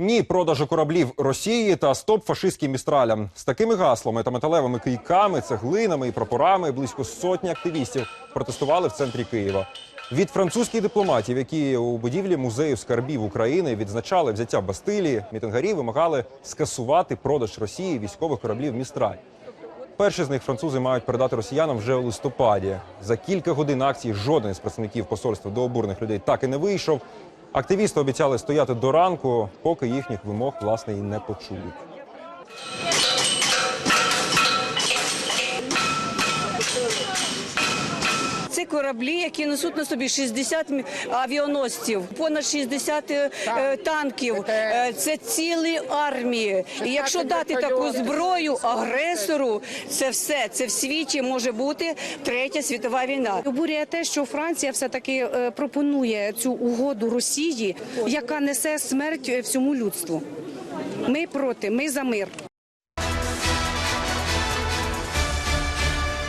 Ні продажу кораблів Росії та стоп фашистським містралям. З такими гаслами та металевими кийками, цеглинами і прапорами близько сотні активістів протестували в центрі Києва. Від французьких дипломатів, які у будівлі музею скарбів України відзначали взяття Бастилії, мітингарі вимагали скасувати продаж Росії військових кораблів Містраль. Перші з них французи мають передати росіянам вже у листопаді. За кілька годин акції жоден з представників посольства до обурених людей так і не вийшов. Активісти обіцяли стояти до ранку, поки їхніх вимог власне і не почують. Це кораблі, які несуть на собі 60 мі- авіаносців, понад 60 е, е, танків. Е, Це цілі армії. І якщо дати таку зброю агресору, це все це в світі може бути третя світова війна. Обурює те, що Франція все таки пропонує цю угоду Росії, яка несе смерть всьому людству. Ми проти, ми за мир.